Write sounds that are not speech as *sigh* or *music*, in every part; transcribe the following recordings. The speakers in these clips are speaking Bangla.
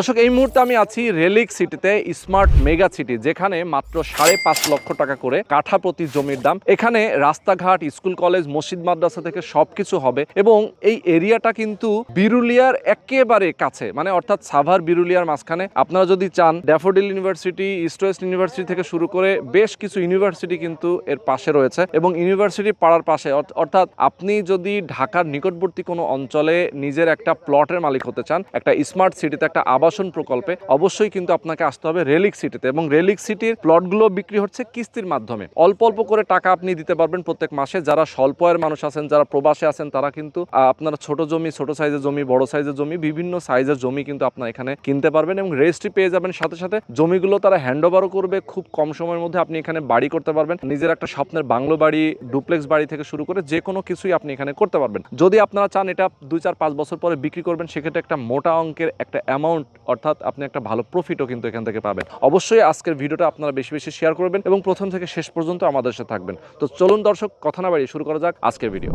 দর্শক, এই মুহূর্তে আমি আছি রেলিক সিটিতে, স্মার্ট মেগা সিটি, যেখানে মাত্র সাড়ে পাঁচ লক্ষ টাকা করে কাঠা প্রতি জমির দাম। এখানে রাস্তাঘাট, স্কুল কলেজ, মসজিদ, মাদ্রাসা থেকে সবকিছু হবে এবং এই এরিয়াটা কিন্তু বিরুলিয়ার একেবারে কাছে মানে অর্থাৎ সাভার বিরুলিয়ার মাঝখানে। আপনারা যদি চান, Daffodil University, East West University থেকে শুরু করে বেশ কিছু ইউনিভার্সিটি কিন্তু এর পাশে রয়েছে এবং ইউনিভার্সিটি পাড়ার পাশে, অর্থ- অর্থাৎ আপনি যদি ঢাকার নিকটবর্তী কোনো অঞ্চলে নিজের একটা প্লটের মালিক হতে চান, একটা স্মার্ট সিটিতে একটা আবাসন প্রকল্পে অবশ্যই কিন্তু আপনাকে আসতে হবে রেলিক সিটিতে এবং রেলিক সিটির প্লটগুলো বিক্রি হচ্ছে কিস্তির মাধ্যমে। অল্প অল্প করে টাকা আপনি দিতে পারবেন প্রত্যেক মাসে। যারা স্বল্প আয়ের মানুষ আছেন, যারা প্রবাসে আছেন, তারা কিন্তু আপনারা ছোট জমি, ছোট সাইজের জমি, বড় সাইজের জমি, বিভিন্ন সাইজের জমি কিন্তু আপনার এখানে কিনতে পারবেন এবং রেজিস্ট্রি পেয়ে যাবেন। সাথে সাথে জমিগুলো তারা হ্যান্ড করবে। খুব কম সময়ের মধ্যে আপনি এখানে বাড়ি করতে পারবেন। নিজের একটা স্বপ্নের বাংলো বাড়ি ডুপ্লেক্স বাড়ি থেকে শুরু করে যে কোনো কিছুই আপনি এখানে করতে পারবেন। যদি আপনারা চান এটা দুই, চার, পাঁচ বছর পরে বিক্রি করবেন, সেক্ষেত্রে একটা মোটা অঙ্কের একটা অ্যামাউন্ট অর্থাৎ আপনি একটা ভালো প্রফিটও কিন্তু এখান থেকে পাবেন। অবশ্যই আজকের ভিডিওটা আপনারা বেশি বেশি শেয়ার করবেন এবং প্রথম থেকে শেষ পর্যন্ত আমাদের সাথে থাকবেন। তো চলুন দর্শক কথা না বাড়িয়ে শুরু করা যাক আজকের ভিডিও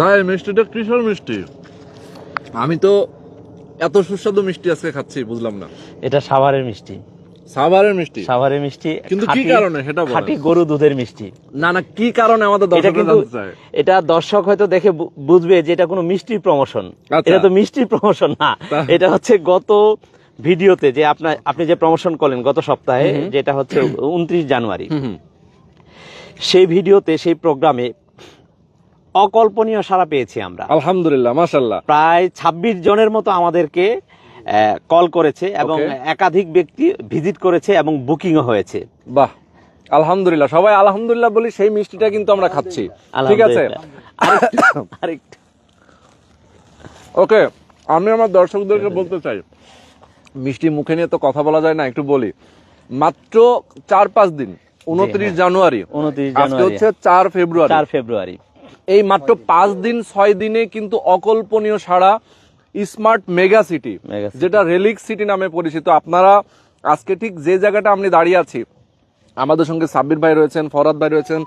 ভাই মিষ্টিটা কিসের মিষ্টি? আমি তো এত সুস্বাদু মিষ্টি আজকে খাচ্ছি বুঝলাম না। এটা সাভারের মিষ্টি। সাভারের মিষ্টি। সাভারের মিষ্টি কিন্তু কি কারণে? সেটা খাঁটি গরু দুধের মিষ্টি। না না কি কারণে আমাদের জানতে চায়? এটা দর্শক হয়তো দেখে বুঝবে যে এটা কোনো মিষ্টির প্রমোশন আচ্ছা। এটা তো মিষ্টির প্রমোশন না। এটা হচ্ছে গত ভিডিওতে যে আপনার আপনি যে প্রমোশন করলেন গত সপ্তাহে যেটা হচ্ছে উনত্রিশ জানুয়ারি। সেই ভিডিওতে সেই প্রোগ্রামে অকল্পনীয় সাড়া পেয়েছি আমরা। আলহামদুলিল্লাহ মাশাল্লাহ প্রায় ২৬ জনের মতো আমাদেরকে কল করেছে এবং একাধিক ব্যক্তি ভিজিট করেছে এবং বুকিংও হয়েছে। বাহ আলহামদুলিল্লাহ। সবাই আলহামদুলিল্লাহ বলি সেই মিষ্টিটা কিন্তু আমরা খাচ্ছি। ঠিক আছে। *coughs* আরেকটু- ওকে আমি আমার দর্শকদেরকে বলতে চাই। মিষ্টি মুখে নিয়ে তো কথা বলা যায় না একটু বলি। মাত্র চার পাঁচ দিন উনত্রিশ জানুয়ারি। আজকে জানুয়ারি। হচ্ছে চার ফেব্রুয়ারি। চার ফেব্রুয়ারি। এই মাত্র পাঁচ দিন ছয় দিনে কিন্তু অকল্পনীয় সারা স্মার্ট মেগা সিটি। যেটা রেলিক সিটি নামে পরিচিত। আপনারা আজকে ঠিক যে জায়গাটা আমি দাঁড়িয়ে আছি আমাদের সঙ্গে সাব্বির ভাই রয়েছেন ফরাদ ভাই রয়েছেন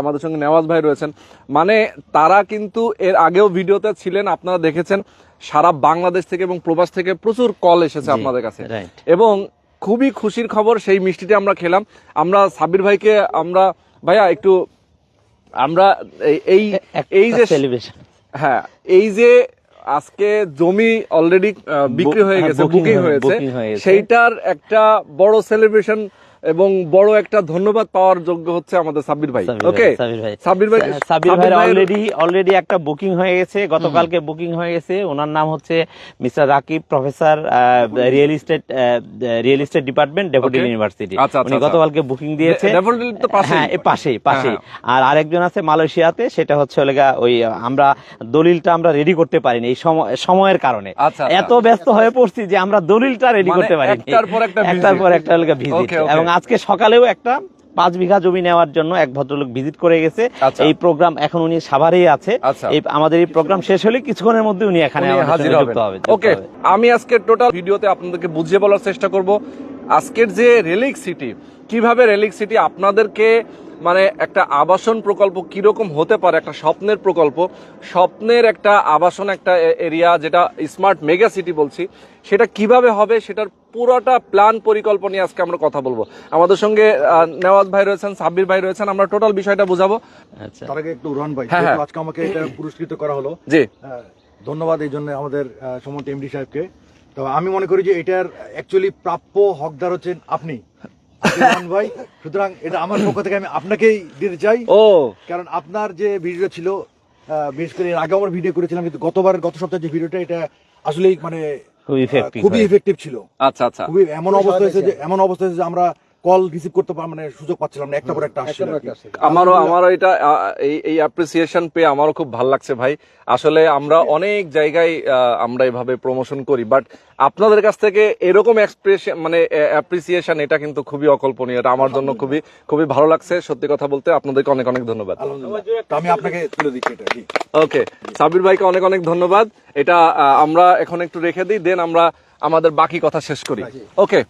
আমাদের সঙ্গে নেওয়াজ ভাই রয়েছেন মানে তারা কিন্তু এর আগেও ভিডিওতে ছিলেন আপনারা দেখেছেন সারা বাংলাদেশ থেকে এবং প্রবাস থেকে প্রচুর কল এসেছে আপনাদের কাছে। এবং খুবই খুশির খবর সেই মিষ্টিটি আমরা খেলাম। আমরা সাব্বির ভাইকে আমরা ভাইয়া একটু আমরা এই- এই এই যে হ্যাঁ এই যে আজকে জমি অলরেডি বিক্রি হয়ে হ্যাঁ, গেছে বুকিং হয়েছে হয়ে। সেইটার একটা বড় সেলিব্রেশন এবং বড় একটা ধন্যবাদ পাওয়ার যোগ্য হচ্ছে আমাদের সাব্বির ভাই। ওকে সাবির ভাই। সাব্বির ভাই অলরেডি অলরেডি একটা বুকিং হয়ে গেছে গতকালকে বুকিং হয়ে গেছে। ওনার নাম হচ্ছে mister Rakib professor real estate real estate department deputy university উনি আচ্ছা। গতকালকে বুকিং দিয়েছে। ডে- ডেফোডিল তো পাশেই। হ্যাঁ এ পাশেই পাশেই। হ্যাঁ, আর আরেকজন আছে মালয়েশিয়াতে সেটা হচ্ছে হলে গা ওই আমরা দলিলটা আমরা রেডি করতে পারিনি এই সময়- সময়ের কারণে। আচ্ছা, আচ্ছা। এত ব্যস্ত হয়ে পড়ছি যে আমরা দলিলটা রেডি মানে করতে পারিনি। একটার পর একটা একটার পর একটা হলে ভিজিট. এবং আজকে সকালেও একটা পাঁচ বিঘা জমি নেওয়ার জন্য এক ভদ্রলোক ভিজিট করে গেছে। আচ্ছা। এই প্রোগ্রাম এখন উনি সাভারেই আছে। আচ্ছা। এই আমাদের এই প্রোগ্রাম শেষ হলে কিছুক্ষণের মধ্যে উনি এখানে হাজির হবে ওকে আমি আজকে টোটাল ভিডিওতে আপনাদেরকে বুঝিয়ে বলার চেষ্টা করব। আজকের যে রেলিক সিটি কীভাবে রেলিক সিটি আপনাদেরকে মানে একটা আবাসন প্রকল্প কীরকম হতে পারে একটা স্বপ্নের প্রকল্প স্বপ্নের একটা আবাসন একটা এরিয়া যেটা স্মার্ট মেগা সিটি বলছি সেটা কীভাবে হবে সেটার পুরোটা প্ল্যান পরিকল্পনা নিয়ে আজকে আমরা কথা বলব। আমাদের সঙ্গে নেওয়াজ ভাই রয়েছেন সাব্বির ভাই রয়েছেন আমরা টোটাল বিষয়টা বুঝাবো। আচ্ছা। তার আগে একটু রন ভাই হ্যাঁ, যেহেতু হ্যাঁ। আজকে আমাকে এটা পুরস্কৃত করা হলো জি। ধন্যবাদ এই জন্য আমাদের সমন্ত এমডি সাহেবকে। তো আমি মনে করি যে এটার অ্যাকচুয়ালি প্রাপ্য হকদার হচ্ছেন আপনি আপনি ভাই। সুতরাং এটা আমার পক্ষ থেকে আমি আপনাকেই দিতে চাই। ও। কারণ আপনার যে ভিডিও ছিল আহ, বিশেষ করে এর আগে আমার ভিডিও করেছিলাম কিন্তু গতবার গত সপ্তাহে যে ভিডিওটা এটা আসলেই মানে খুবই এফেক্টিভ খুবই ইফেক্টিভ ছিল। আচ্ছা আচ্ছা। খুবই এমন অবস্থা হয়েছে যে এমন অবস্থা হয়েছে যে আমরা কল রিসিভ করতে পার মানে সুযোগ পাচ্ছিলাম না একটা পর একটা আসছিল আমারও আমারও এটা এই এই অ্যাপ্রিসিয়েশন পেয়ে আমারও খুব ভালো লাগছে ভাই। আসলে আমরা অনেক জায়গায় আমরা এভাবে প্রমোশন করি বাট আপনাদের কাছ থেকে এরকম এক্সপ্রেশন মানে অ্যাপ্রিসিয়েশন এটা কিন্তু খুবই অকল্পনীয় এটা আমার জন্য খুবই খুবই ভালো লাগছে। সত্যি কথা বলতে আপনাদেরকে অনেক অনেক ধন্যবাদ। আমি আপনাকে তুলে দিচ্ছি এটা জি। ওকে সাবির ভাইকে অনেক অনেক ধন্যবাদ। এটা আমরা এখন একটু রেখে দিই দেন আমরা আমাদের বাকি কথা শেষ করি। ওকে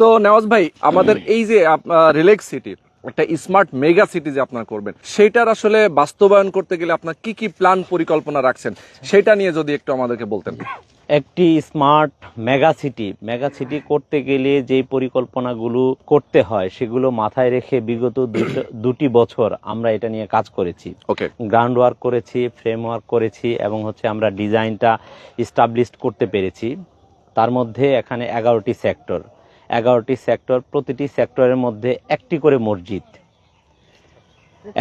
তো নেওয়াজ ভাই আমাদের এই যে রিলেক্স সিটি একটা স্মার্ট মেগা সিটি যে আপনার করবেন সেটার আসলে বাস্তবায়ন করতে গেলে আপনার কি কি প্ল্যান পরিকল্পনা রাখছেন সেটা নিয়ে যদি একটু আমাদেরকে বলতেন। একটি smart mega city mega city করতে গেলে যে পরিকল্পনাগুলো করতে হয় সেগুলো মাথায় রেখে বিগত দুটো- বছর আমরা এটা নিয়ে কাজ করেছি। ওকে গ্রাউন্ড ওয়ার্ক করেছি ফ্রেমওয়ার্ক করেছি এবং হচ্ছে আমরা ডিজাইনটা ইস্টাবলিশ করতে পেরেছি। তার মধ্যে এখানে এগারোটি সেক্টর এগারোটি সেক্টর প্রতিটি সেক্টরের মধ্যে একটি করে মসজিদ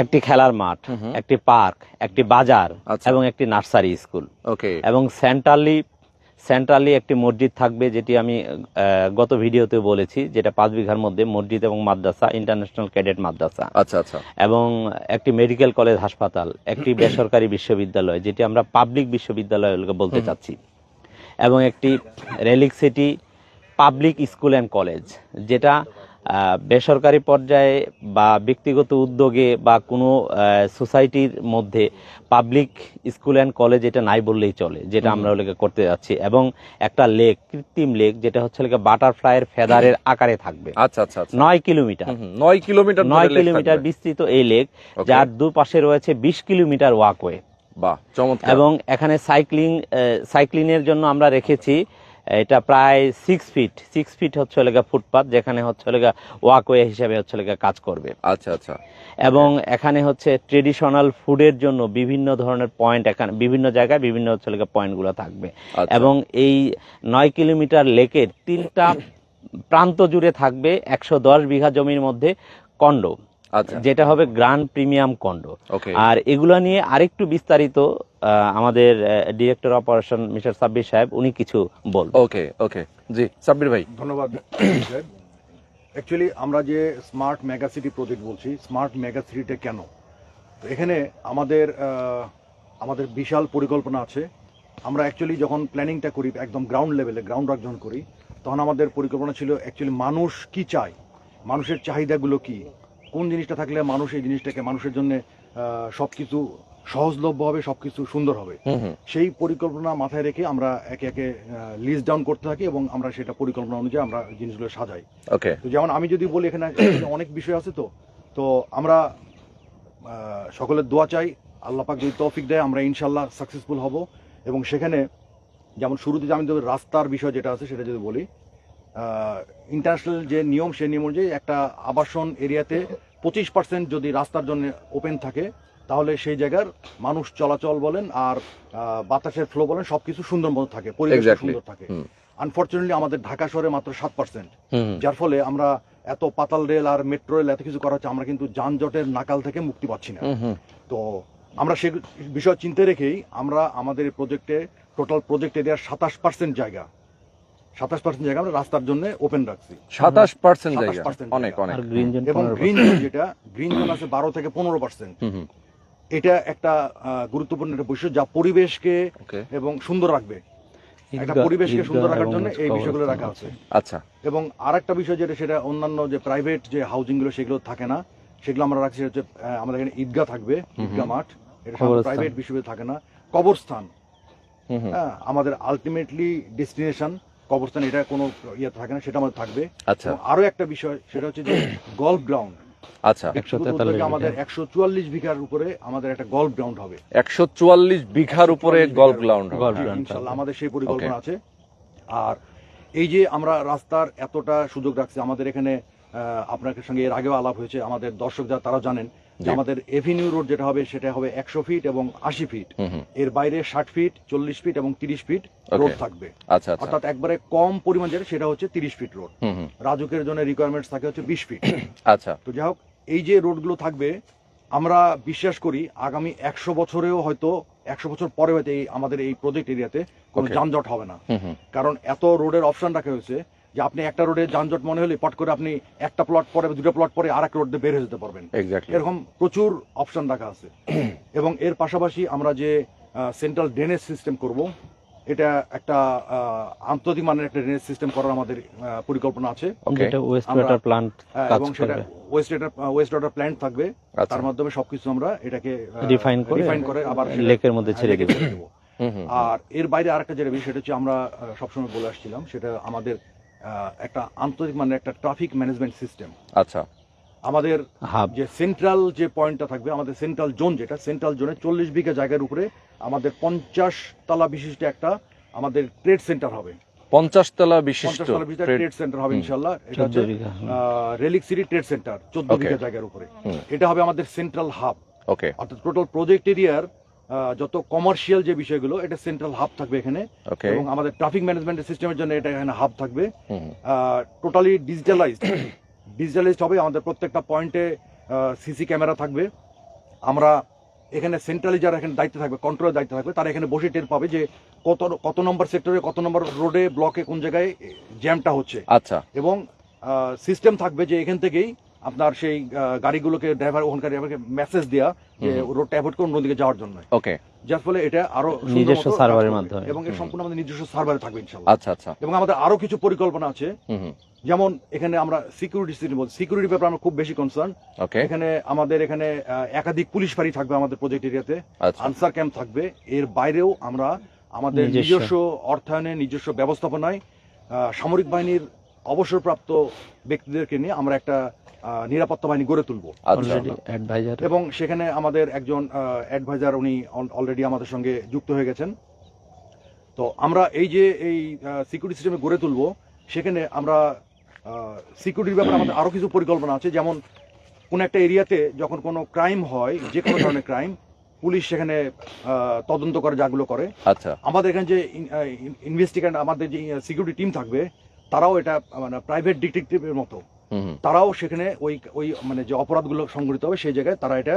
একটি খেলার মাঠ। একটি পার্ক একটি বাজার আচ্ছা। এবং একটি নার্সারি স্কুল। ওকে। এবং সেন্ট্রালি সেন্ট্রালি একটি মসজিদ থাকবে যেটি আমি গত ভিডিওতে বলেছি যেটা পাঁচ বিঘার মধ্যে মসজিদ এবং মাদ্রাসা ইন্টারন্যাশনাল ক্যাডেট মাদ্রাসা। আচ্ছা আচ্ছা। এবং একটি মেডিকেল কলেজ হাসপাতাল একটি *clears throat* বেসরকারি বিশ্ববিদ্যালয় যেটি আমরা পাবলিক বিশ্ববিদ্যালয় বলতে চাচ্ছি। এবং একটি relic city public school and college যেটা বেসরকারি পর্যায়ে বা ব্যক্তিগত উদ্যোগে বা কোনো সোসাইটির মধ্যে পাবলিক স্কুল অ্যান্ড কলেজ এটা নাই বললেই চলে যেটা আমরা ওগুলোকে করতে যাচ্ছি। এবং একটা লেক কৃত্রিম লেক যেটা হচ্ছে বাটারফ্লাইয়ের ফেদারের আকারে থাকবে। আচ্ছা আচ্ছা আচ্ছা। নয় কিলোমিটার। নয় কিলোমিটার নয় কিলোমিটার বিস্তৃত এই লেক যার দুপাশে রয়েছে বিশ কিলোমিটার ওয়াকওয়ে এবং এখানে সাইক্লিং সাইক্লিং এর জন্য আমরা রেখেছি এটা প্রায় সিক্স ফিট সিক্স ফিট হচ্ছে লেগা ফুটপাথ যেখানে হচ্ছে লেগা ওয়াকওয়ে হিসেবে হচ্ছে লেগা কাজ করবে। আচ্ছা আচ্ছা। এবং এখানে হচ্ছে ট্রেডিশনাল ফুডের জন্য বিভিন্ন ধরনের পয়েন্ট এখানে বিভিন্ন জায়গায় বিভিন্ন হচ্ছে লেগা পয়েন্টগুলো থাকবে। আচ্ছা। এবং এই নয় কিলোমিটার লেকের তিনটা প্রান্ত জুড়ে থাকবে একশো দশ বিঘা জমির মধ্যে কন্ড আচ্ছা। যেটা হবে গ্রান্ড প্রিমিয়াম কন্ড ওকে আর এগুলো নিয়ে আরেকটু বিস্তারিত আমাদের ডিরেক্টর অপারেশন মিস্টার সাব্বির সাহেব উনি কিছু বলবেন। ওকে ওকে জি সাব্বির ভাই। ধন্যবাদ অ্যাকচুয়ালি আমরা যে স্মার্ট মেগা সিটি প্রজেক্ট বলছি স্মার্ট মেগা সিটিটা কেন? তো এখানে আমাদের আমাদের বিশাল পরিকল্পনা আছে। আমরা অ্যাকচুয়ালি যখন প্ল্যানিংটা করি একদম গ্রাউন্ড লেভেলে গ্রাউন্ড যখন করি তখন আমাদের পরিকল্পনা ছিল অ্যাকচুয়ালি মানুষ কি চায়? মানুষের চাহিদাগুলো কি? কোন জিনিসটা থাকলে মানুষ এই জিনিসটাকে মানুষের জন্য সব কিছু সহজলভ্য হবে সবকিছু সুন্দর হবে। সেই পরিকল্পনা মাথায় রেখে আমরা একে একে লিস্ট ডাউন করতে থাকি এবং আমরা সেটা পরিকল্পনা অনুযায়ী আমরা জিনিসগুলো সাজাই। তো যেমন আমি যদি বলি এখানে অনেক বিষয় আছে তো। তো আমরা সকলের দোয়া চাই আল্লাহ পাক যদি তৌফিক দেয় আমরা ইনশাল্লাহ সাকসেসফুল হব। এবং সেখানে যেমন শুরুতে আমি রাস্তার বিষয় যেটা আছে সেটা যদি বলি ইন্টারন্যাশনাল যে নিয়ম সেই নিয়ম অনুযায়ী একটা আবাসন এরিয়াতে পঁচিশ পার্সেন্ট যদি রাস্তার জন্য ওপেন থাকে তাহলে সেই জায়গার মানুষ চলাচল বলেন আর বাতাসের ফ্লো বলেন সবকিছু সুন্দর মতো থাকে পরিবেশ সুন্দর থাকে। আনফর্চুনেটলি আমাদের ঢাকা শহরে মাত্র সাত পার্সেন্ট যার ফলে আমরা এত পাতাল রেল আর মেট্রো রেল এত কিছু করা হচ্ছে আমরা কিন্তু যানজটের নাকাল থেকে মুক্তি পাচ্ছি না। তো আমরা সে বিষয় চিন্তায় রেখেই আমরা আমাদের প্রজেক্টে টোটাল প্রজেক্ট এরিয়ার সাতাশ পার্সেন্ট জায়গা। সাতাশ পার্সেন্ট জায়গা আমরা রাস্তার জন্য ওপেন রাখছি। সাতাশ পার্সেন্ট জায়গা। অনেক অনেক। আর গ্রিন জোন এবং গ্রিন জোন যেটা গ্রিন জোন আছে বারো থেকে পনেরো পার্সেন্ট এটা একটা গুরুত্বপূর্ণ একটা বিষয় যা পরিবেশকে এবং সুন্দর রাখবে। একটা পরিবেশকে সুন্দর রাখার জন্য এই বিষয়গুলো রাখা আছে। আচ্ছা। এবং আরেকটা বিষয় যেটা সেটা অন্যান্য যে প্রাইভেট যে হাউজিংগুলো সেগুলো থাকে না সেগুলো আমরা রাখছি হচ্ছে আমাদের এখানে ঈদগাহ থাকবে ঈদগাহ মাঠ। এটা। প্রাইভেট বিশ্ববিদ্যালয় থাকে না। কবরস্থান। হুম হুম। হ্যাঁ আমাদের আলটিমেটলি ডেস্টিনেশন কবরস্থান এটা কোনো ইয়ে থাকে না সেটা আমাদের থাকবে। আচ্ছা। আরও একটা বিষয় সেটা হচ্ছে যে *coughs* গল্ফ গ্রাউন্ড আচ্ছা। 143 আমাদের একশো চুয়াল্লিশ বিঘার উপরে আমাদের একটা গল্ফ গ্রাউন্ড হবে। একশো চুয়াল্লিশ বিঘার উপরে গল্ফ গ্রাউন্ড গল্ফ জি, গ্রাউন্ড ইনশাল্লাহ আমাদের সেই পরিকল্পনা আছে। আর এই যে আমরা রাস্তার এতটা সুযোগ রাখছি আমাদের এখানে আহ, আপনার সঙ্গে এর আগেও আলাপ হয়েছে আমাদের দর্শক যারা তারা জানেন যে আমাদের এভিনিউ রোড যেটা হবে সেটা হবে একশো ফিট এবং আশি ফিট এর বাইরে ষাট ফিট চল্লিশ ফিট এবং তিরিশ ফিট রোড থাকবে। আচ্ছা আচ্ছা। অর্থাৎ একবারে কম পরিমাণ যেটা সেটা হচ্ছে তিরিশ ফিট রোড রাজুকের জন্য রিকোয়ারমেন্টস থাকে হচ্ছে বিশ ফিট আচ্ছা। তো যাই হোক এই যে রোডগুলো থাকবে আমরা বিশ্বাস করি আগামী একশো বছরেও হয়তো একশো বছর পরে হয়তো এই আমাদের এই প্রজেক্ট এরিয়াতে কোনো যানজট হবে না। কারণ এত রোডের অপশন রাখা হয়েছে যে আপনি একটা রোডে যানজট মনে হলে পট করে আপনি একটা প্লট পরে দুটো প্লট পরে আর এক রোড দিয়ে বের হয়ে যেতে পারবেন। এরকম প্রচুর অপশন রাখা আছে। *clears throat* এবং এর পাশাপাশি আমরা যে সেন্ট্রাল ড্রেনেজ সিস্টেম করব এটা একটা আহ, আন্তর্জাতিক মানের একটা ড্রেনেজ সিস্টেম করার আমাদের পরিকল্পনা আছে। ওকে যেটা ওয়েস্ট ওয়াটার প্ল্যান্ট এবং সেটা waste water waste water plant থাকবে। আচ্ছা। তার মাধ্যমে সবকিছু আমরা এটাকে Refine করে রিফাইন করে আবার লেকের মধ্যে ছেড়ে দেবে। আর এর বাইরে আরেকটা যেটা বিষয় সেটা হচ্ছে আমরা সবসময় বলে আসছিলাম সেটা আমাদের আহ, একটা আন্তর্জাতিক মানের একটা ট্রাফিক ম্যানেজমেন্ট সিস্টেম আচ্ছা। আমাদের যে সেন্ট্রাল যে পয়েন্টটা থাকবে আমাদের সেন্ট্রাল জোন যেটা সেন্ট্রাল জোনে চল্লিশ বিঘা জায়গার উপরে আমাদের পঞ্চাশ তলা বিশিষ্ট একটা আমাদের ট্রেড সেন্টার হবে। পঞ্চাশ তলা বিশিষ্ট ট্রেড সেন্টার হবে ইনশাল্লাহ এটা হচ্ছে রেলিক সিটি ট্রেড সেন্টার চোদ্দ বিঘা জায়গার উপরে। এটা হবে আমাদের সেন্ট্রাল হাব ওকে অর্থাৎ টোটাল প্রজেক্ট এরিয়ার যত কমার্শিয়াল যে বিষয়গুলো এটা সেন্ট্রাল হাব থাকবে এখানে। এবং আমাদের ট্রাফিক ম্যানেজমেন্টের সিস্টেমের জন্য এটা এখানে হাব থাকবে। টোটালি ডিজিটালাইজড ডিজিটালাইজড হবে আমাদের প্রত্যেকটা পয়েন্টে সিসি ক্যামেরা থাকবে। আমরা এখানে সেন্ট্রালি যারা এখানে দায়িত্ব থাকবে কন্ট্রোলের দায়িত্ব থাকবে তারা এখানে বসে টের পাবে যে কত কত নম্বর সেক্টরে কত নম্বর রোডে ব্লকে কোন জায়গায় জ্যামটা হচ্ছে। আচ্ছা। এবং সিস্টেম থাকবে যে এখান থেকেই আপনার সেই গাড়িগুলোকে ড্রাইভার ওখানকার ড্রাইভারকে মেসেজ দেওয়া যে। রোডটা অ্যাভয়েড করে অন্যদিকে যাওয়ার জন্য ওকে যার ফলে এটা আরও নিজস্ব সার্ভারের মাধ্যমে। এবং এর সম্পূর্ণ আমাদের নিজস্ব সার্ভারে থাকবে ইনশাল্লাহ আচ্ছা আচ্ছা। এবং আমাদের আরও কিছু পরিকল্পনা আছে। হুম হুম। যেমন এখানে আমরা সিকিউরিটি সিস্টেম বলছি। সিকিউরিটি ব্যাপারে আমরা খুব বেশি কনসার্ন এখানে আমাদের এখানে আহ, একাধিক পুলিশ ফাঁড়ি থাকবে আমাদের প্রজেক্ট এরিয়াতে আনসার ক্যাম্প থাকবে। এর বাইরেও আমরা আমাদের নিজস্ব। অর্থায়নে নিজস্ব ব্যবস্থাপনায় আহ, সামরিক বাহিনীর অবসরপ্রাপ্ত ব্যক্তিদেরকে নিয়ে আমরা একটা আহ, নিরাপত্তা বাহিনী গড়ে তুলব। আচ্ছা। এবং সেখানে আমাদের একজন অ্যাডভাইজার উনি অলরেডি আমাদের সঙ্গে যুক্ত হয়ে গেছেন। তো আমরা এই যে এই সিকিউরিটি সিস্টেমে গড়ে তুলব সেখানে আমরা সিকিউরিটির ব্যাপারে আমাদের আরও কিছু পরিকল্পনা আছে। যেমন কোন একটা এরিয়াতে যখন কোনো ক্রাইম হয় যে কোনো ধরনের ক্রাইম পুলিশ সেখানে তদন্ত করে যাগুলো করে। আচ্ছা। আমাদের এখানে যে ইনভেস্টিগেট আমাদের যে সিকিউরিটি টিম থাকবে তারাও এটা মানে প্রাইভেট ডিটেকটিভের মতো। তারাও সেখানে ওই ওই মানে যে অপরাধগুলো সংঘটিত হবে সেই জায়গায় তারা এটা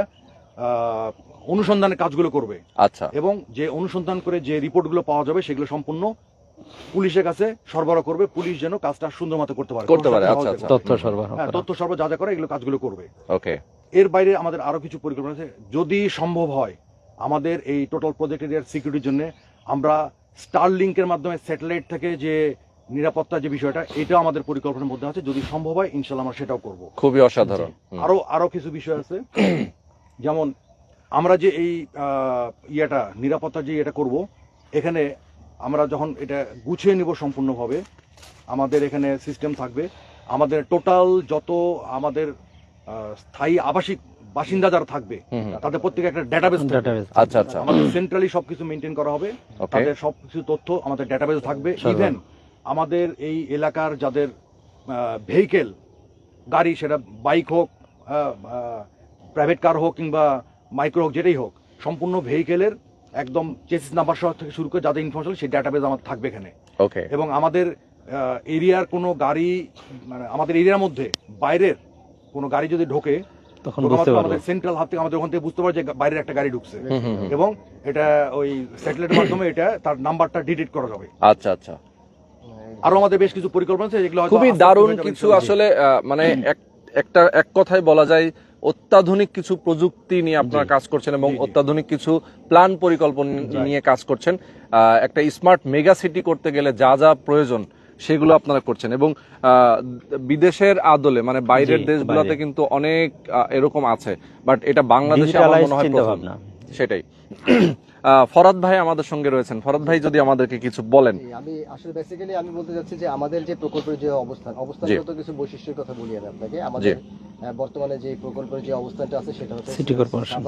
অনুসন্ধানের কাজগুলো করবে। আচ্ছা। এবং যে অনুসন্ধান করে যে রিপোর্টগুলো পাওয়া যাবে সেগুলো সম্পূর্ণ পুলিশের কাছে সরবরাহ করবে পুলিশ যেন কাজটা সুন্দর মতো করতে পারে। করতে পারে, আচ্ছা, আচ্ছা। তথ্য সরবরাহ হ্যাঁ তথ্য সর্ব যা যা করে এগুলো কাজগুলো করবে। ওকে। এর বাইরে আমাদের আরও কিছু পরিকল্পনা আছে। যদি সম্ভব হয় আমাদের এই টোটাল প্রজেক্ট এরিয়ার সিকিউরিটির জন্য আমরা স্টার লিঙ্কের মাধ্যমে স্যাটেলাইট থেকে যে নিরাপত্তা যে বিষয়টা এটাও আমাদের পরিকল্পনার মধ্যে আছে। যদি সম্ভব হয় ইনশাল্লাহ আমরা সেটাও করব। খুবই অসাধারণ। আরও আরও কিছু বিষয় আছে। যেমন আমরা যে এই আহ, ইয়েটা নিরাপত্তা যে এটা করব এখানে আমরা যখন এটা গুছিয়ে নিব সম্পূর্ণভাবে আমাদের এখানে সিস্টেম থাকবে। আমাদের টোটাল যত আমাদের স্থায়ী আবাসিক বাসিন্দা যারা থাকবে। তাদের প্রত্যেকে একটা ডেটাবেস আচ্ছা আচ্ছা। আমাদের সেন্ট্রালি সবকিছু মেনটেন করা হবে। তাদের সবকিছু তথ্য আমাদের ডেটাবেস থাকবে। ইভেন আমাদের এই এলাকার যাদের ভেহিকেল গাড়ি সেটা বাইক হোক প্রাইভেট কার হোক কিংবা মাইক্রো হোক যেটাই হোক সম্পূর্ণ ভেহিকেলের একদম চেসিস নাম্বার সহ থেকে শুরু করে যাদের ইনফরমেশন সেই ডেটাবেস আমার থাকবে এখানে। ওকে এবং আমাদের এরিয়ার কোনো গাড়ি মানে আমাদের এরিয়ার মধ্যে বাইরের কোনো গাড়ি যদি ঢোকে তখন বুঝতে পারব। আমাদের সেন্ট্রাল হাত থেকে আমাদের ওখান থেকে বুঝতে পারবে যে বাইরের একটা গাড়ি ঢুকছে। এবং এটা ওই স্যাটেলাইটের মাধ্যমে এটা তার নাম্বারটা ডিটেক্ট করা যাবে। আচ্ছা আচ্ছা। আরও আমাদের বেশ কিছু পরিকল্পনা আছে যেগুলো খুবই দারুণ কিছু আসলে মানে এক- একটা এক কথায় বলা যায় অত্যাধুনিক কিছু প্রযুক্তি নিয়ে আপনারা কাজ করছেন এবং। অত্যাধুনিক কিছু প্ল্যান পরিকল্পনা নিয়ে কাজ করছেন। আহ, একটা স্মার্ট মেগা সিটি করতে গেলে যা যা প্রয়োজন সেগুলো আপনারা করছেন এবং আহ, বিদেশের আদলে মানে বাইরের দেশগুলোতে কিন্তু অনেক এরকম আছে। বাট এটা বাংলাদেশে আমার মনে হয়। সেটাই। ফরাদ ভাই আমাদের সঙ্গে রয়েছেন। ফরাদ ভাই যদি আমাদেরকে কিছু বলেন। আমি আসলে বেসিক্যালি আমি বলতে চাচ্ছি যে আমাদের যে প্রকল্পের যে অবস্থান অবস্থানগত কিছু বৈশিষ্ট্যের কথা বলি আমি আপনাকে। আমাদের বর্তমানে যে প্রকল্পের যে অবস্থানটা আছে সেটা হচ্ছে সিটি Corporation।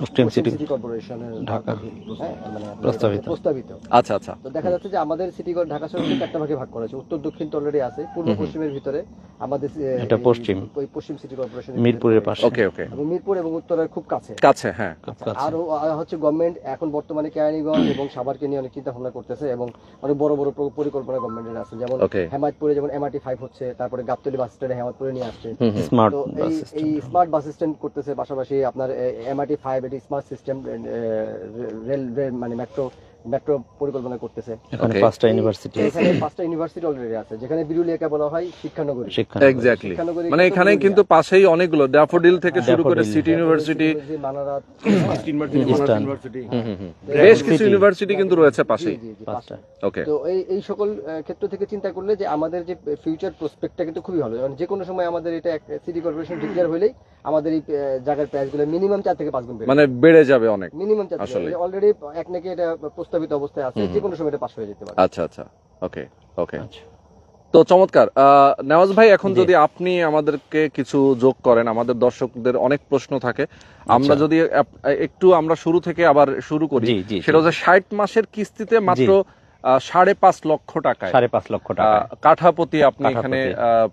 পশ্চিম সিটি কর্পোরেশনের ঢাকা। হ্যাঁ, মানে প্রস্তাবিত। প্রস্তাবিত। আচ্ছা আচ্ছা। তো দেখা যাচ্ছে যে আমাদের সিটি ঢাকা শহরকে চারটা ভাগে ভাগ করা আছে উত্তর দক্ষিণ তো অলরেডি আছে পূর্ব। পশ্চিমের ভিতরে আমাদের এটা পশ্চিম। ওই পশ্চিম সিটি কর্পোরেশন মিরপুরের পাশে। ওকে ওকে এবং মিরপুর এবং উত্তরের খুব কাছে। কাছে হ্যাঁ। কাছে। আরও হচ্ছে গভর্নমেন্ট এখন বর্তমানে কেরানীগঞ্জ এবং সাভারকে নিয়ে অনেক চিন্তা ভাবনা করতেছে এবং অনেক বড় বড় প্র- পরিকল্পনা গভর্নমেন্টের আছে। যেমন হেমায়তপুরে যেমন এমআরটি ফাইভ হচ্ছে তারপরে গাবতলি বাস স্ট্যান্ডে হেমায়তপুরে নিয়ে আসছে। স্মার্ট এই স্মার্ট বাস স্ট্যান্ড করতেছে পাশাপাশি আপনার এমআরটি ফাইভ এটি স্মার্ট সিস্টেম রেল মানে মেট্রো মেট্রো পরিকল্পনা করতেছে। এখানে পাঁচটা ইউনিভার্সিটি এখানে পাঁচটা ইউনিভার্সিটি অলরেডি আছে। যেখানে বিরুলিয়াকে বলা হয় শিক্ষানগরী। শিক্ষা এক্স্যাক্টলি শিক্ষানগরী মানে এখানে কিন্তু পাশেই অনেকগুলো ড্যাফোডিল থেকে শুরু করে City University Manarat East University. বেশ কিছু ইউনিভার্সিটি কিন্তু রয়েছে পাশেই। পাঁচটা। ওকে তো এই এই সকল ক্ষেত্র থেকে চিন্তা করলে যে আমাদের যে ফিউচার প্রসপেক্টটা কিন্তু খুবই ভালো। মানে যে কোনো সময় আমাদের এটা সিটি কর্পোরেশন ডিক্লেয়ার হলেই আমাদের এই জায়গার প্রাইসগুলো মিনিমাম চার থেকে পাঁচ গুণ বেড়ে মানে বেড়ে যাবে অনেক মিনিমাম চার আসলে। অলরেডি এক নাকি এটা প্রস্তাবিত অবস্থায় আছে যে কোনো সময় এটা পাস হয়ে যেতে পারে। আচ্ছা আচ্ছা। ওকে ওকে আচ্ছা। তো চমৎকার। নেওয়াজ ভাই এখন যদি আপনি আমাদেরকে কিছু যোগ করেন আমাদের দর্শকদের অনেক প্রশ্ন থাকে। আমরা আচ্ছা। যদি একটু আমরা শুরু থেকে আবার শুরু করি সেটা হচ্ছে ষাট মাসের কিস্তিতে মাত্র সাড়ে পাঁচ লক্ষ টাকায় সাড়ে পাঁচ লক্ষ টাকা কাঠাপতি আপনি এখানে।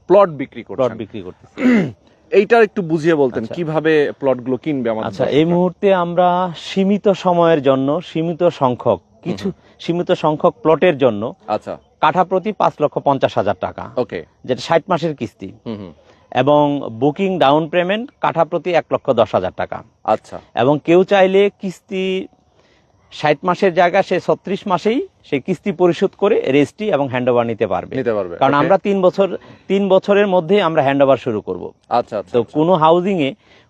প্লট বিক্রি প্লট করছেন বিক্রি করতেছি। *clears throat* এইটার একটু বুঝিয়ে বলতেন আচ্ছা। কীভাবে প্লটগুলো কিনবে আমাদের আচ্ছা এই মুহূর্তে আমরা সীমিত সময়ের জন্য সীমিত সংখ্যক কিছু সীমিত সংখ্যক প্লটের জন্য আচ্ছা। কাঠা প্রতি পাঁচ লক্ষ পঞ্চাশ হাজার টাকা ওকে। যেটা ষাট মাসের কিস্তি। এবং বুকিং ডাউন পেমেন্ট কাঠা প্রতি এক লক্ষ দশ হাজার টাকা। আচ্ছা। এবং কেউ চাইলে কিস্তি ষাট মাসের জায়গা সে ছত্রিশ মাসেই সে কিস্তি পরিশোধ করে রেজিস্ট্রি এবং হ্যান্ডওভার নিতে পারবে। নিতে পারবে কারণ আমরা তিন বছর তিন বছরের মধ্যেই আমরা হ্যান্ডওভার শুরু করব। আচ্ছা আচ্ছা তো আচ্ছা। কোনো হাউজিংয়ে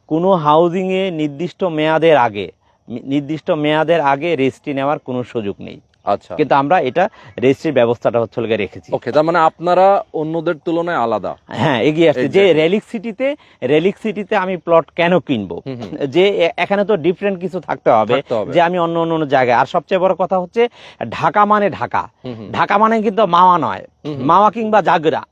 কোনো হাউজিংয়ে নির্দিষ্ট মেয়াদের আগে নির্দিষ্ট মেয়াদের আগে রেজিস্ট্রি নেওয়ার কোনো সুযোগ নেই। আচ্ছা। কিন্তু আমরা এটা রেজিস্ট্রির ব্যবস্থাটা হচ্ছে লেগে রেখেছি। ওকে তার মানে আপনারা অন্যদের তুলনায় আলাদা? হ্যাঁ এগিয়ে আসছে। যে. রেলিক সিটিতে রেলিক সিটিতে আমি প্লট কেন কিনবো। যে এখানে তো ডিফারেন্ট কিছু থাকতে হবে। যে আমি অন্য অন্য জায়গায়। আর সবচেয়ে বড় কথা হচ্ছে ঢাকা মানে ঢাকা। ঢাকা মানে কিন্তু মাওয়া নয়। মাওয়া কিংবা জাগরা।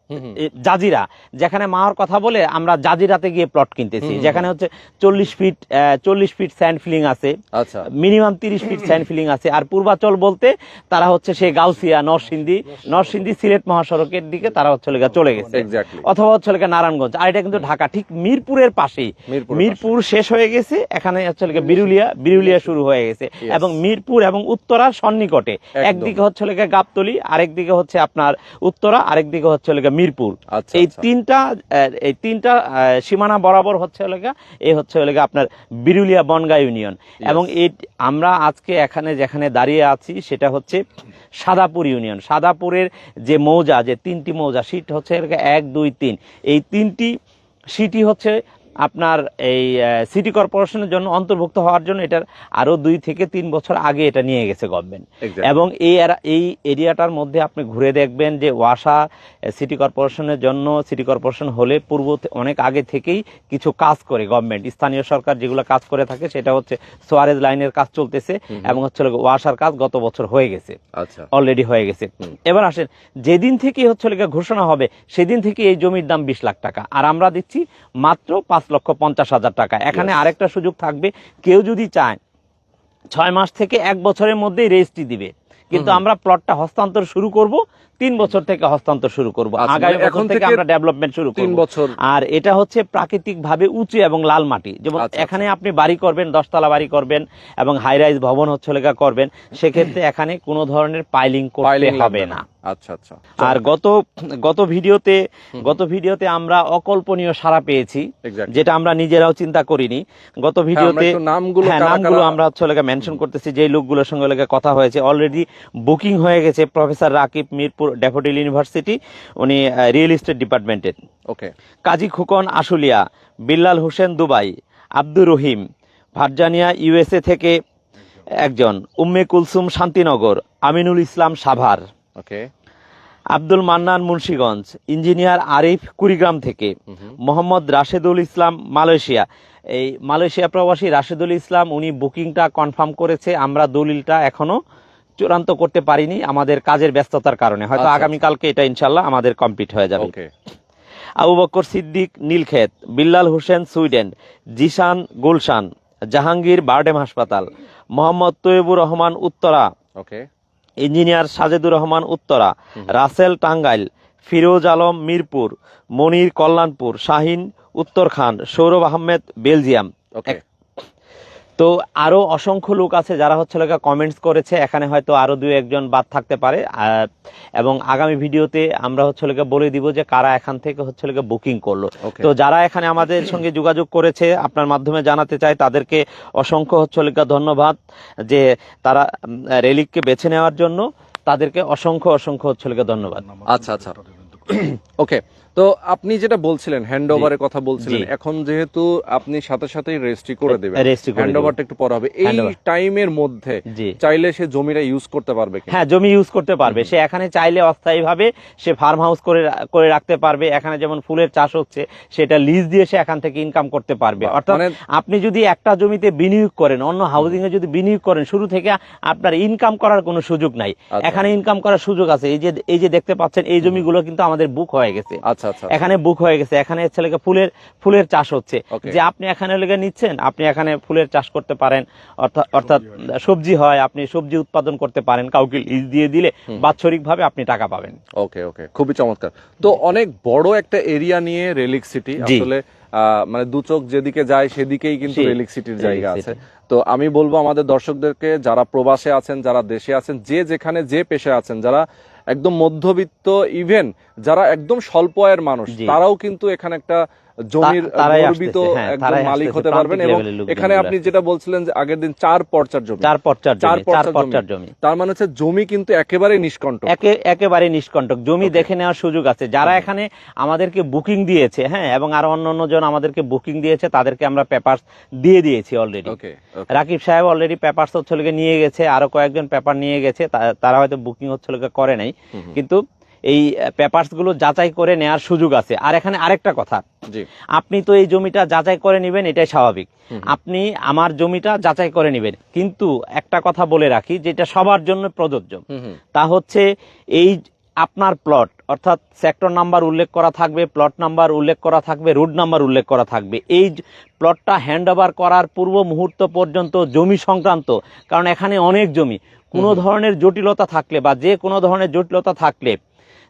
জাজিরা যেখানে মাওয়ার কথা বলে আমরা জাজিরাতে গিয়ে প্লট কিনতেছি। যেখানে হচ্ছে চল্লিশ ফিট চল্লিশ ফিট স্যান্ড ফিলিং আছে। আচ্ছা। মিনিমাম তিরিশ ফিট স্যান্ড ফিলিং আছে। আর পূর্বাচল বলতে তারা হচ্ছে সেই গাউসিয়া নরসিংদী নরসিংদী সিলেট মহাসড়কের দিকে তারা হচ্ছে চলে গেছে। অথবা হচ্ছে নারায়ণগঞ্জ। আর এটা কিন্তু ঢাকা ঠিক মিরপুরের পাশেই। মিরপুর শেষ হয়ে গেছে। এখানে হচ্ছে বিরুলিয়া বিরুলিয়া শুরু হয়ে গেছে। এবং মিরপুর এবং উত্তরা সন্নিকটে। একদিকে হচ্ছে লেগে গাবতলি আরেকদিকে হচ্ছে আপনার উত্তরা আরেকদিকে হচ্ছে লেগে মিরপুর। আচ্ছা এই আচ্ছা। তিনটা এই তিনটা সীমানা বরাবর হচ্ছে এলাকা এই হচ্ছে এলাকা আপনার বিরুলিয়া বনগা ইউনিয়ন। এবং এই আমরা আজকে এখানে যেখানে দাঁড়িয়ে আছি সেটা হচ্ছে সাদাপুর ইউনিয়ন। সাদাপুরের যে মৌজা যে তিনটি মৌজা সিট হচ্ছে এলাকা এক দুই তিন। এই তিনটি সিটি হচ্ছে আপনার এই সিটি কর্পোরেশনের জন্য অন্তর্ভুক্ত হওয়ার জন্য এটার আরও দুই থেকে তিন বছর আগে এটা নিয়ে গেছে গভর্নমেন্ট এবং এই এই এরিয়াটার মধ্যে আপনি ঘুরে দেখবেন যে ওয়াসা সিটি কর্পোরেশনের জন্য সিটি কর্পোরেশন হলে পূর্ব অনেক আগে থেকেই কিছু কাজ করে গভর্নমেন্ট স্থানীয় সরকার যেগুলো কাজ করে থাকে সেটা হচ্ছে সোয়ারেজ লাইনের কাজ চলতেছে এবং হচ্ছে ওয়াসার কাজ গত বছর হয়ে গেছে। আচ্ছা। অলরেডি হয়ে গেছে। এবার আসেন যেদিন থেকে হচ্ছে ঘোষণা হবে সেদিন থেকে এই জমির দাম বিশ লাখ টাকা। আর আমরা দিচ্ছি মাত্র পাঁচ লক্ষ পঞ্চাশ হাজার টাকা। এখানে আরেকটা সুযোগ থাকবে কেউ যদি চায় ছয় মাস থেকে এক বছরের মধ্যেই রেজিস্ট্রি দিবে। কিন্তু আমরা প্লটটা হস্তান্তর শুরু করব তিন বছর থেকে হস্তান্তর শুরু করব। আচ্ছা, আগামী মানে এখন থেকে আমরা ডেভেলপমেন্ট শুরু করব। বছর। আর এটা হচ্ছে প্রাকৃতিক ভাবে উঁচু এবং লাল মাটি। যেমন আচ্ছা, এখানে আপনি বাড়ি করবেন দশতলা বাড়ি করবেন এবং হাই রাইজ ভবন হচ্ছে করবেন সেক্ষেত্রে এখানে কোনো ধরনের পাইলিং করতে হবে না। আচ্ছা আচ্ছা। আর গত গত ভিডিওতে গত ভিডিওতে আমরা অকল্পনীয় সাড়া পেয়েছি যেটা আমরা নিজেরাও চিন্তা করিনি। গত হ্যাঁ, ভিডিওতে নামগুলো হ্যাঁ নামগুলো আমরা হচ্ছে লেগে মেনশন করতেছি যে লোকগুলোর সঙ্গে লেগে কথা হয়েছে। অলরেডি বুকিং হয়ে গেছে professor Rakib Mirpur Daffodil University উনি রিয়েল এস্টেট ডিপার্টমেন্টের okay Kazi Khokon Ashulia Billal Hossain Dubai Abdur Rahim Virginia USA থেকে একজন উম্মে কুলসুম শান্তিনগর আমিনুল ইসলাম সাভার। ওকে আব্দুল মান্নান মুন্সীগঞ্জ ইঞ্জিনিয়ার আরিফ কুড়িগ্রাম থেকে মোহাম্মদ রাশেদুল ইসলাম মালয়েশিয়া। এই মালয়েশিয়া প্রবাসী রাশেদুল ইসলাম উনি বুকিংটা কনফার্ম করেছে আমরা দলিলটা এখনও চূড়ান্ত করতে পারিনি আমাদের কাজের ব্যস্ততার কারণে। হয়তো আচ্ছা, আগামীকালকে এটা ইনশাল্লাহ আমাদের কমপ্লিট হয়ে যাবে। আবু বক্কর সিদ্দিক নীলক্ষেত বিল্লাল হোসেন সুইডেন জিশান গুলশান জাহাঙ্গীর বারডেম হাসপাতাল Mohammad Taibur Rahman Uttara. Okay engineer Sajedur Rahman Uttara Rasel Tangail Firoz Alam Mirpur Monir Kalyanpur Shahin Uttar Khan Sourav Ahmed Belgium. তো আরও অসংখ্য লোক আছে যারা হচ্ছে লেখা কমেন্টস করেছে এখানে হয়তো আরও দুই একজন বাদ থাকতে পারে। এবং আগামী ভিডিওতে আমরা হচ্ছে লেখা বলে দিব যে কারা এখান থেকে হচ্ছে লেখা বুকিং করল। তো যারা এখানে আমাদের সঙ্গে যোগাযোগ করেছে আপনার মাধ্যমে জানাতে চাই তাদেরকে অসংখ্য হচ্ছে লেখা ধন্যবাদ যে তারা রেলিককে বেছে নেওয়ার জন্য। তাদেরকে অসংখ্য অসংখ্য হচ্ছে লেখা ধন্যবাদ। আচ্ছা আচ্ছা। *clears throat* ওকে তো আপনি যেটা বলছিলেন হ্যান্ড ওভারের কথা বলছিলেন এখন যেহেতু আপনি সাথে সাথেই রেজিস্ট্রি করে দেবেন হ্যান্ড ওভারটা একটু পরে হবে। এই টাইমের মধ্যে চাইলে সে জমিটা ইউজ করতে পারবে? হ্যাঁ জমি ইউজ করতে পারবে। সে এখানে চাইলে অস্থায়ীভাবে সে ফার্ম হাউস করে করে রাখতে পারবে। এখানে যেমন ফুলের চাষ হচ্ছে সেটা লিজ দিয়ে সে এখান থেকে ইনকাম করতে পারবে। অর্থাৎ মানে আপনি যদি একটা জমিতে বিনিয়োগ করেন অন্য হাউজিং এ যদি বিনিয়োগ করেন শুরু থেকে আপনার ইনকাম করার কোনো সুযোগ নাই। আচ্ছা। এখানে ইনকাম করার সুযোগ আছে। এই যে এই যে দেখতে পাচ্ছেন এই জমিগুলো কিন্তু আমাদের বুক হয়ে গেছে। আচ্ছা। এখানে বুক হয়ে গেছে। এখানে ছেলেকে ফুলের ফুলের চাষ হচ্ছে। যে আপনি এখানে লেগে নিচ্ছেন আপনি এখানে ফুলের চাষ করতে পারেন। অর্থাৎ অর্থাৎ সবজি হয়। আপনি সবজি উৎপাদন করতে পারেন। কাউকে লিজ দিয়ে দিলে বাৎসরিক ভাবে আপনি টাকা পাবেন। ওকে ওকে খুবই চমৎকার। তো অনেক বড় একটা এরিয়া নিয়ে রেলিক সিটি আসলে আহ, মানে দু চোখ যেদিকে যায় সেদিকেই কিন্তু রেলিক সিটির জায়গা আছে। তো আমি বলব আমাদের দর্শকদেরকে যারা প্রবাসে আছেন যারা দেশে আছেন যে যেখানে যে পেশায় আছেন যারা একদম মধ্যবিত্ত ইভেন যারা একদম স্বল্প আয়ের মানুষ তারাও কিন্তু এখানে একটা জমির গর্বিত হ্যাঁ, একজন মালিক হতে পারবেন এবং এখানে আপনি যেটা বলছিলেন যে আগের দিন চার পর্চার জমি। চার পর্চার চার জমি। পর্চার জমি। তার মানে হচ্ছে জমি কিন্তু একেবারে নিষ্কণ্টক। একে একেবারে নিষ্কণ্টক। জমি দেখে নেওয়ার সুযোগ আছে। যারা এখানে আমাদেরকে বুকিং দিয়েছে হ্যাঁ এবং আরও অন্য অন্য জন আমাদেরকে বুকিং দিয়েছে তাদেরকে আমরা পেপার দিয়ে দিয়েছি অলরেডি রাকিব সাহেব অলরেডি পেপারস হচ্ছে নিয়ে গেছে আরও কয়েকজন পেপার নিয়ে গেছে তারা হয়তো বুকিং হচ্ছে করে নাই। কিন্তু এই পেপারসগুলো যাচাই করে নেওয়ার সুযোগ আছে। আর এখানে আরেকটা কথা। আপনি তো এই জমিটা যাচাই করে নেবেন এটাই স্বাভাবিক। আপনি আমার জমিটা যাচাই করে নেবেন। কিন্তু একটা কথা বলে রাখি যেটা সবার জন্য প্রযোজ্য। তা হচ্ছে এই আপনার প্লট অর্থাৎ সেক্টর নাম্বার উল্লেখ করা থাকবে প্লট নাম্বার উল্লেখ করা থাকবে রুট নাম্বার উল্লেখ করা থাকবে। এই প্লটটা হ্যান্ড ওভার করার পূর্ব মুহূর্ত পর্যন্ত জমি সংক্রান্ত কারণ এখানে অনেক জমি। কোনো ধরনের জটিলতা থাকলে বা যে কোনো ধরনের জটিলতা থাকলে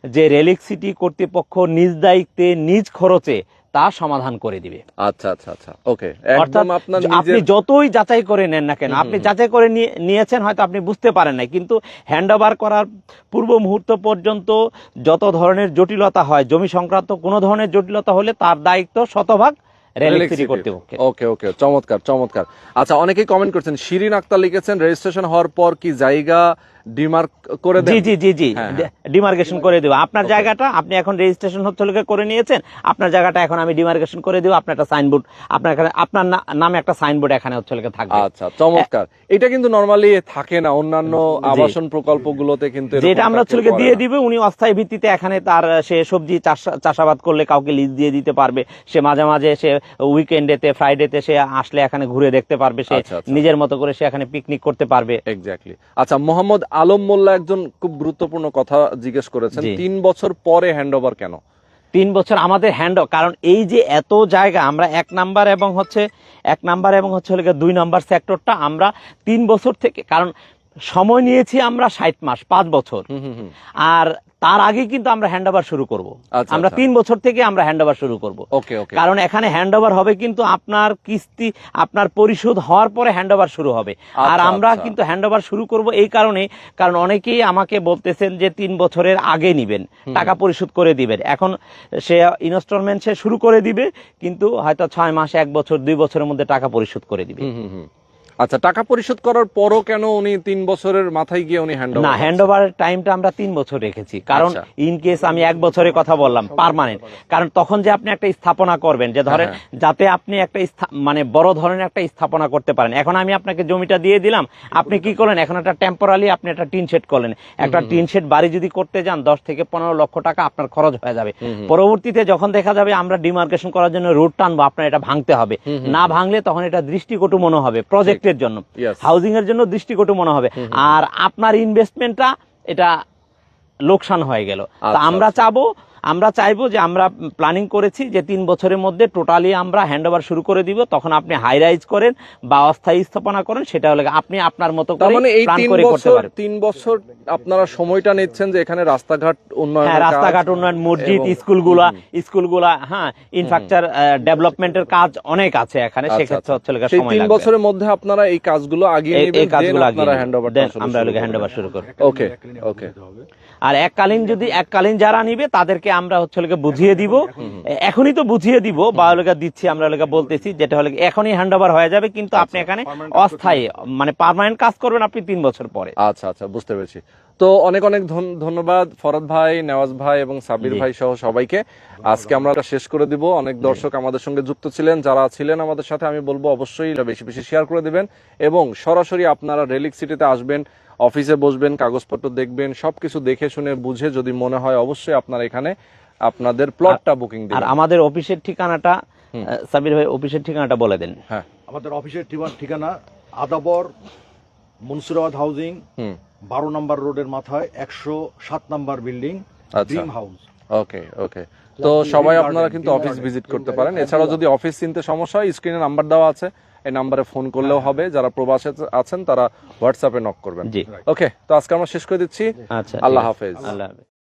যে রেলিক সিটি কর্তৃপক্ষ নিজ দায়িত্বে নিজ খরচে তা সমাধান করে দিবে। আচ্ছা আচ্ছা আচ্ছা। ওকে অর্থাৎ একদম আপনার আপনি যতই যাচাই করে নেন না কেন আপনি যাচাই করে নিয়ে- নিয়েছেন হয়তো আপনি বুঝতে পারেন নাই কিন্তু হ্যান্ড ওভার করার পূর্ব মুহূর্ত পর্যন্ত যত ধরনের জটিলতা হয় জমি সংক্রান্ত কোনো ধরনের জটিলতা হলে তার দায়িত্ব শতভাগ ওকে ওকে চমৎকার চমৎকার। আচ্ছা অনেকেই কমেন্ট করছেন শিরিন আক্তার লিখেছেন রেজিস্ট্রেশন হওয়ার পর কি জায়গা ডিমার্ক করে জি জি জি জি। হ্যাঁ, হ্যাঁ। ডিমার্কেশন করে দেবো। আপনার জায়গাটা আপনি এখন রেজিস্ট্রেশন হচ্ছে লোকে করে নিয়েছেন। আপনার জায়গাটা এখন আমি ডিমার্কেশন করে দেবো। আপনার একটা সাইনবোর্ড আপনার এখানে আপনার নামে একটা সাইনবোর্ড এখানে হচ্ছে লোকে থাকবে। আচ্ছা চমৎকার। এটা কিন্তু নরমালি থাকে না। অন্যান্য আবাসন প্রকল্পগুলোতে কিন্তু যেটা আমরা কেউ দিয়ে দিবে। উনি অস্থায়ী ভিত্তিতে এখানে তার সে সবজি চাষ- চাষাবাদ করলে কাউকে লিজ দিয়ে দিতে পারবে। সে মাঝে মাঝে সে উইকেন্ডেতে ফ্রাইডেতে সে আসলে এখানে ঘুরে দেখতে পারবে। সে আচ্ছা, আচ্ছা। নিজের মতো করে সে এখানে পিকনিক করতে পারবে। এক্স্যাক্টলি আচ্ছা মোহাম্মদ আলম মোল্লা একজন খুব গুরুত্বপূর্ণ কথা জিজ্ঞেস করেছেন তিন বছর পরে হ্যান্ড ওভার কেন? তিন বছর আমাদের হ্যান্ড কারণ এই যে এত জায়গা আমরা এক নাম্বার এবং হচ্ছে এক নাম্বার এবং হচ্ছে দুই নাম্বার সেক্টরটা আমরা তিন বছর থেকে কারণ সময় নিয়েছি আমরা ষাট মাস পাঁচ বছর। আর তার আগে কিন্তু আমরা হ্যান্ড ওভার শুরু করব। আচ্ছা, আমরা আচ্ছা। তিন বছর থেকে আমরা হ্যান্ড ওভার শুরু করব। কারণ এখানে হ্যান্ড ওভার হবে কিন্তু আপনার কিস্তি আপনার পরিশোধ হওয়ার পরে হ্যান্ড ওভার শুরু হবে। আর আচ্ছা, আমরা আচ্ছা। কিন্তু হ্যান্ড ওভার শুরু করব এই কারণে কারণ অনেকেই আমাকে বলতেছেন যে তিন বছরের আগে নিবেন টাকা পরিশোধ করে দিবেন। এখন সে ইনস্টলমেন্ট সে শুরু করে দিবে কিন্তু হয়তো ছয় মাস এক বছর দুই বছরের মধ্যে টাকা পরিশোধ করে দিবে। আচ্ছা টাকা পরিশোধ করার পরও কেন উনি তিন বছরের মাথায় গিয়ে উনি হ্যান্ড না হ্যান্ড ওভারের টাইমটা আমরা তিন বছর রেখেছি। কারণ আচ্ছা। ইন কেস আমি এক বছরের কথা বললাম পার্মানেন্ট কারণ তখন যে আপনি একটা স্থাপনা করবেন যে ধরেন হ্যাঁ, যাতে আপনি একটা মানে বড় ধরনের একটা স্থাপনা করতে পারেন। এখন আমি আপনাকে জমিটা দিয়ে দিলাম আপনি কি করলেন? এখন একটা টেম্পোরালি আপনি একটা টিন শেড করলেন। একটা টিন শেড বাড়ি যদি করতে যান দশ থেকে পনেরো লক্ষ টাকা আপনার খরচ হয়ে যাবে। পরবর্তীতে যখন দেখা যাবে আমরা ডিমার্কেশন করার জন্য রোড টানবো আপনার এটা ভাঙতে হবে। না ভাঙলে তখন এটা দৃষ্টিকটু মনে হবে। প্রজেক্টের জন্য। হাউজিং এর জন্য দৃষ্টিকটু মনে হবে। আর আপনার ইনভেস্টমেন্টটা এটা লোকসান হয়ে গেল। আচ্ছা, আমরা আচ্ছা। চাবো আমরা চাইব যে আমরা প্ল্যানিং করেছি যে তিন বছরের মধ্যে টোটালি আমরা হ্যান্ড শুরু করে দিব তখন আপনি হাই রাইজ করেন বা অস্থায়ী স্থাপনা করেন সেটা হলে আপনি আপনার মতো করে মানে প্ল্যান তিন করে করতে বছর পারেন তিন বছর আপনারা সময়টা নিচ্ছেন যে এখানে রাস্তাঘাট উন্নয়ন হ্যাঁ রাস্তাঘাট উন্নয়ন মসজিদ স্কুলগুলা স্কুলগুলা হ্যাঁ ইনফ্রাস্ট্রাকচার ডেভেলপমেন্টের কাজ অনেক আছে এখানে সেক্ষেত্রে হচ্ছে লেগে আচ্ছা, তিন বছরের মধ্যে আপনারা এই কাজগুলো আগিয়ে এই- নেবেন এই কাজগুলো আগে হ্যান্ড ওভার আমরা হ্যান্ড ওভার শুরু করব। ওকে ওকে আর এককালীন যদি এককালীন যারা নিবে তাদেরকে আমরা হচ্ছে গিয়ে বুঝিয়ে দিব। এখনই তো বুঝিয়ে দিব বা হলো দিচ্ছি আমরা হলো বলতেছি যেটা হলো এখনই হ্যান্ড ওভার হয়ে যাবে কিন্তু আপনি এখানে অস্থায়ী মানে পার্মানেন্ট কাজ করবেন আপনি তিন বছর পরে। আচ্ছা আচ্ছা বুঝতে পেরেছি। তো অনেক অনেক ধন্যবাদ ফরদ ভাই নেওয়াজ ভাই এবং সাবির ভাই সহ সবাইকে। আজকে আমরা শেষ করে দিব। অনেক দর্শক আমাদের সঙ্গে যুক্ত ছিলেন যারা ছিলেন আমাদের সাথে আমি বলব অবশ্যই বেশি বেশি শেয়ার করে দিবেন। এবং সরাসরি আপনারা রেলিক সিটিতে আসবেন অফিসে বসবেন কাগজপত্র দেখবেন সবকিছু দেখে শুনে বুঝে যদি মনে হয় অবশ্যই আপনারা এখানে আপনাদের প্লটটা বুকিং আর আমাদের অফিসের ঠিকানাটা সাবির ভাই অফিসের ঠিকানাটা বলে দেন। হ্যাঁ। আমাদের অফিসের ঠিকানা আদাবর মনসুরাবাদ হাউজিং বারো নম্বর রোডের মাথায় একশো সাত নম্বর বিল্ডিং আচ্ছা। Dream house okay okay. তো সবাই আপনারা কিন্তু অফিস ভিজিট করতে পারেন। এছাড়াও যদি অফিস চিনতে সমস্যা হয় স্ক্রিনে নাম্বার দেওয়া আছে। এই নাম্বারে ফোন করলেও হবে। যারা প্রবাসে আছেন তারা হোয়াটসঅ্যাপে নক করবেন। ওকে তো আজকে আমরা শেষ করে দিচ্ছি। আচ্ছা আল্লাহ হাফেজ। আল্লাহ হাফেজ।